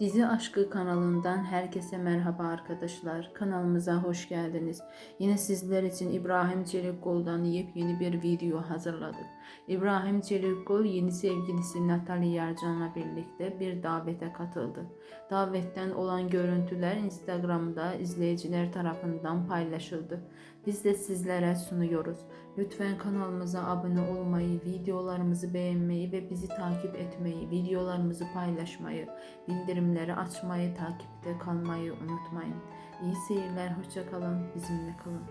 Dizi Aşkı kanalından herkese merhaba arkadaşlar. Kanalımıza hoş geldiniz. Yine sizler için İbrahim Çelikkol'dan yepyeni bir video hazırladık. İbrahim Çelikkol yeni sevgilisi Natalie Yarcan'la birlikte bir davete katıldı. Davetten olan görüntüler Instagram'da izleyiciler tarafından paylaşıldı. Biz de sizlere sunuyoruz. Lütfen kanalımıza abone olmayı, videolarımızı beğenmeyi ve bizi takip etmeyi, videolarımızı paylaşmayı, bildirimleri açmayı, takipte kalmayı unutmayın. İyi seyirler, hoşça kalın, bizimle kalın.